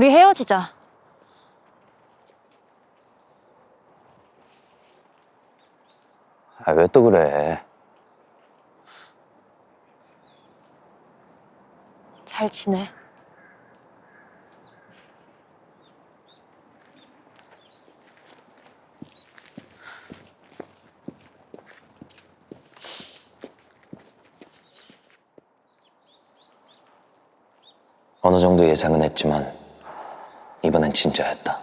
우리 헤어지자. 아, 왜 또 그래? 잘 지내. 어느 정도 예상은 했지만 이번엔 진짜였다.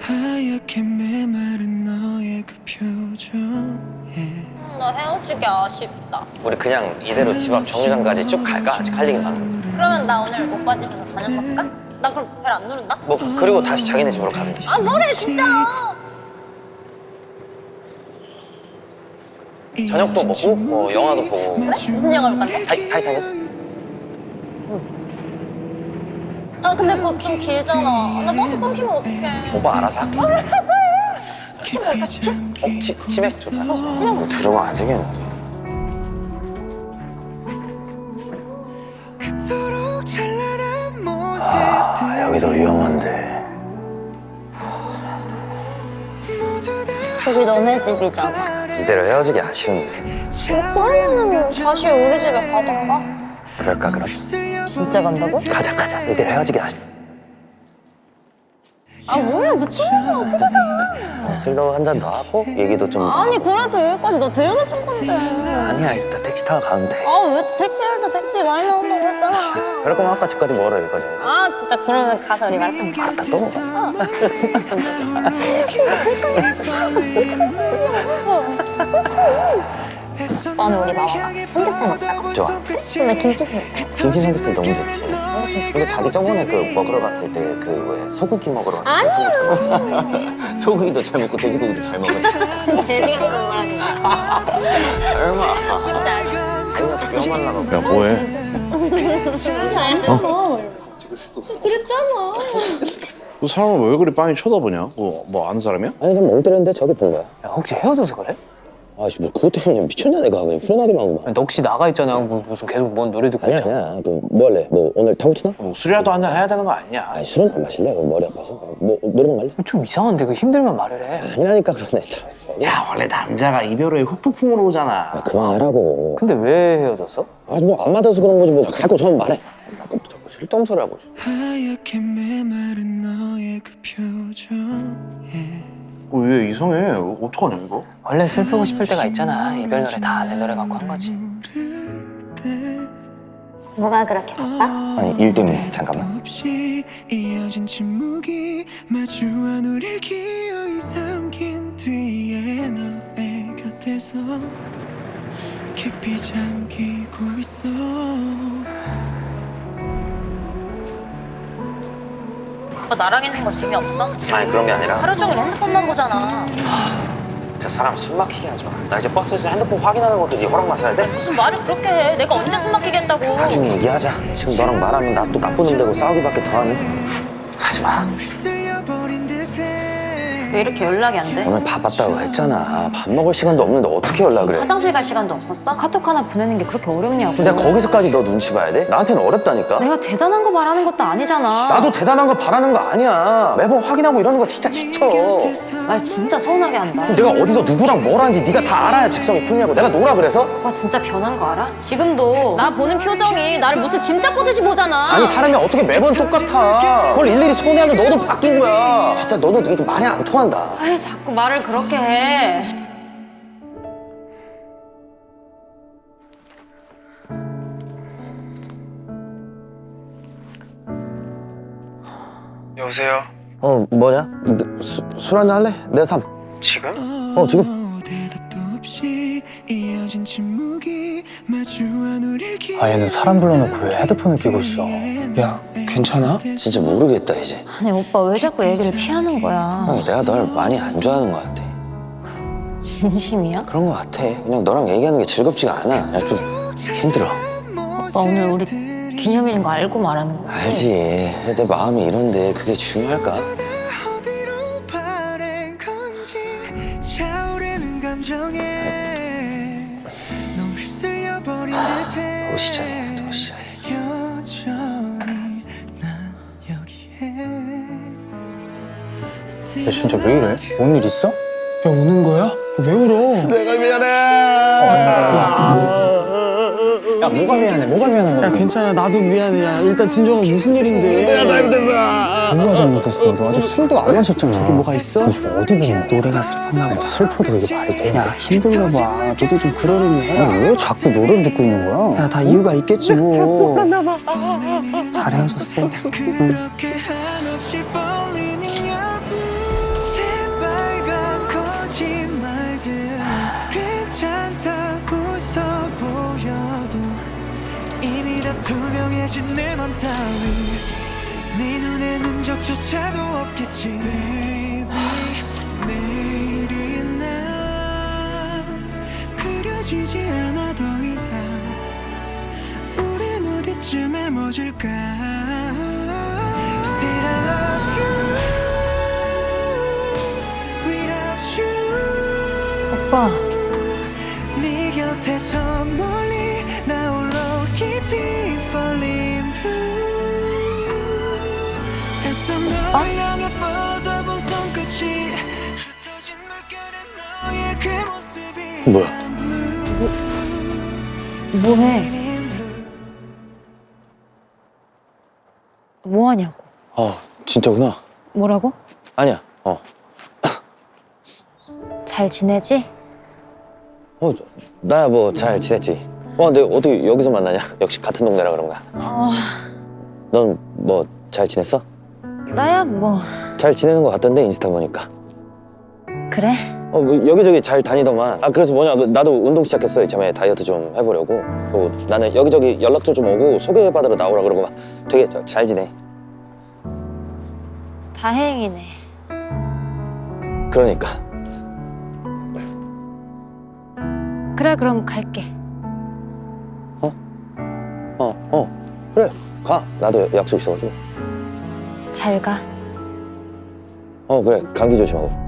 하얗게 메마른 너의 그 표정에 나 헤어지기 아쉽다. 우리 그냥 이대로 집 앞 정류장까지 쭉 갈까? 아직 할 얘기 많은데. 그러면 나 오늘 오빠 집에서 저녁 먹을까? 나 그럼 별 안 누른다? 뭐 그리고 다시 자기네 집으로 가든지. 아 뭐래 진짜. 저녁도 먹고 뭐 영화도 보고. 무슨 영화 볼 건데? 타이, 타이타닉? 아 근데 그거 좀 길잖아. 나 버스 끊기면 어떡해. 오빠 알아서 할게. 알아서 해. 치킨 먹을까 치킨? 어, 치, 치맥 좋다. 치맥 뭐 들으면 안 되겠는데. 아, 여기도 위험한데. 여기 너네 집이잖아. 이대로 헤어지기 아쉬운데. 그러면은 다시 우리 집에 가던가? 그럴까 그럼? 진짜 간다고? 가자 가자. 이대로 헤어지기 아쉽. 아 뭐야 미친놈아 어떻게 가? 어, 술도 한 잔 더 하고 얘기도 좀. 더 아니 그래도 여기까지 너 데려다 줄 건데. 아니야 이따 택시 타고 가면 돼. 아 왜 택시를 타 택시 많이 나온다고 했잖아. 그럴 거면 아까 집까지 멀어 여기까지. 아 진짜 그러면 가서 우리 거. 알았다 또 먹어. 오늘 우리 먹어봐. 삼겹살 먹자. 좋아. 근데 김치 생겼어. 김치 삼겹살 너무 좋지. 근데 자기 저번에 그 먹으러 갔을 때 그 왜 소고기 먹으러 갔을 때 소고기 소고기도 잘 먹고 돼지고기도 잘 먹어. 대리가 그런 말 하지 마. 설마. 진짜. 자기가 뼈 말라고. 야 뭐해? 그 사람을 왜 그리 빤히 쳐다보냐? 뭐, 뭐 아는 사람이야? 아니 그냥 멍 때렸는데 저기 본 거야. 야 혹시 헤어져서 그래? 아씨 뭐 그것 때문에 미쳤냐 내가 그냥 후련하기만 하고 막. 너 혹시 나가 있잖아. 뭐 무슨 계속 뭔 노래 듣고 아니야 있잖아. 아니야. 그뭐 할래? 뭐 오늘 타고 치나? 뭐 술이라도 한잔 해야 되는 거 아니냐? 아니 술은 안 마실래? 머리 아파서. 뭐 노래방 갈래? 좀 이상한데 그 힘들면 말을 해. 아니라니까 그러네 참. 야 원래 남자가 이별 후에 훅폭풍으로 오잖아. 아, 그만하라고. 근데 왜 헤어졌어? 아뭐 안 맞아서 그런 거지 뭐 갈거 처음 말해. 자꾸 자꾸 쓸데없는 하고. 하얗게 메마른 너의 그 표정에 어, 얘 이상해. 어떡하냐 이거? 원래 슬프고 싶을 때가 있잖아. 이별 노래 다 내 노래 갖고 한 거지. 뭐가 그렇게 바빠? 아니 일 때문에 잠깐만. 없이 이어진 침묵이 마주한 우릴 기어이 삼킨 뒤에 너의 곁에서 깊이 잠기고 있어 오빠 나랑 있는 거 재미없어? 아니 그런 게 아니라. 하루 종일 핸드폰만 보잖아. 진짜 사람 숨 막히게 하지 마. 나 이제 버스에서 핸드폰 확인하는 것도 네 허락 맡아야 돼? 무슨 말을 그렇게 해? 내가 언제 숨 막히게 했다고? 나중에 얘기하자. 지금 너랑 말하면 나 또 나쁜 놈 되고 싸우기밖에 더하니. 하지 마. 왜 이렇게 연락이 안 돼? 오늘 바빴다고 했잖아. 밥 먹을 시간도 없는데 어떻게 연락을 해? 화장실 갈 시간도 없었어? 카톡 하나 보내는 게 그렇게 어렵냐고. 내가 거기서까지 너 눈치 봐야 돼? 나한테는 어렵다니까. 내가 대단한 거 말하는 것도 아니잖아. 나도 대단한 거 바라는 거 아니야. 매번 확인하고 이러는 거 진짜 지쳐. 말 진짜 서운하게 한다. 내가 어디서 누구랑 뭘 하는지 네가 다 알아야 직성이 풀리냐고. 내가 놀아 그래서? 오빠 진짜 변한 거 알아? 지금도 나 보는 표정이 나를 무슨 짐짝 보듯이 보잖아. 아니 사람이 어떻게 매번 똑같아. 그걸 일일이 손해하면 너도 바뀐 거야. 진짜 너도 되게 좀 말이 안 통 한다. 왜 자꾸 말을 그렇게 해? 여보세요? 어 뭐냐? 수, 술 한잔 할래? 내가 삼. 지금? 어 지금? 아 얘는 사람 불러놓고 왜 헤드폰을 끼고 있어? 야, 괜찮아? 진짜 모르겠다 이제. 아니 오빠 왜 자꾸 얘기를 피하는 거야? 형 내가 널 많이 안 좋아하는 것 같아. 진심이야? 그런 것 같아. 그냥 너랑 얘기하는 게 즐겁지가 않아. 그냥 좀 힘들어. 오빠 오늘 우리 기념일인 거 알고 말하는 거지? 알지. 근데 내 마음이 이런데 그게 중요할까? 난 여기에 야 진짜 왜 이래? 뭔 일 있어? 야 우는 거야? 왜 울어? 내가 미안해. 야 뭐가 미안해? 뭐가 미안한 거야? 야 괜찮아 나도 미안해. 야 일단 진정아 무슨 일인데? 내가 잘못했어. 뭐가 잘못했어? 너 아직 술도 안 마셨잖아. 저기 뭐가 있어? 어디 보면 노래가 슬펐나 봐. 슬퍼도 이게 말이 되냐? 힘든가 봐. 너도 좀 그러려니 해. 왜 자꾸 노래를 듣고 있는 거야? 야 다 이유가 있겠지 뭐. 잘 헤어졌어. 다 투명해진 내맘 따위 네 눈에 흔적조차도 없겠지. Baby 내일이 난 그려지지 않아 더 이상. 우린 어디쯤에 멎을까? Still I love you. Without you. 오빠. 네 곁에서 뭐야? 뭐해? Falling blue 뭐하냐고 어 진짜구나. 뭐라고? 아니야. 어. 잘 지내지? 어 나야 뭐 잘 지냈지. 어 근데 어떻게 여기서 만나냐? 역시 같은 동네라 그런가. 넌뭐 잘 지냈어? 나야 뭐 잘 지내는 것 같던데 인스타 보니까. 그래? 어, 뭐 여기저기 잘 다니더만. 아, 그래서 뭐냐. 그 나도 운동 시작했어. 이참에 다이어트 좀 해보려고. 그리고 나는 여기저기 연락처 좀 오고 소개받으러 나오라 그러고 막 되게 저- 잘 지내. 다행이네 그러니까. 그래 그럼 갈게 어, 어. 그래. 가. 나도 약속 있어가지고. 잘 가 어, 그래. 감기 조심하고.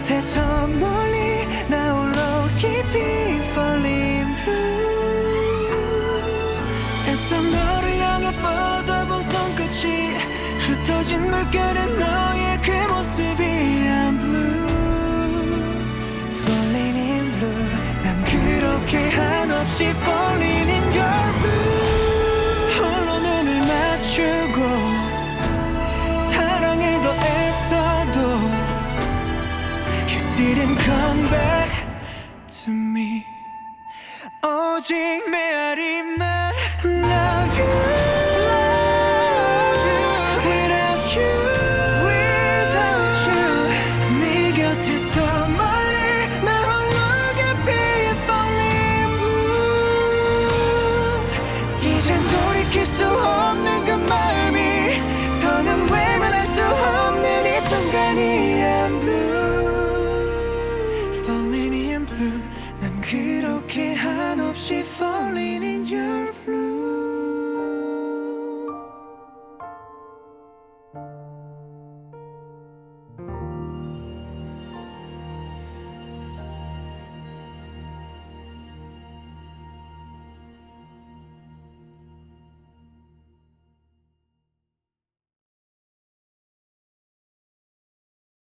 곁에서 멀리 나 홀로 깊이 falling blue 애써 너를 향해 뻗어본 손끝이 흩어진 물결에 너의 그 모습이 I'm blue. Falling in blue. 난 그렇게 한없이 falling 오직 메아리만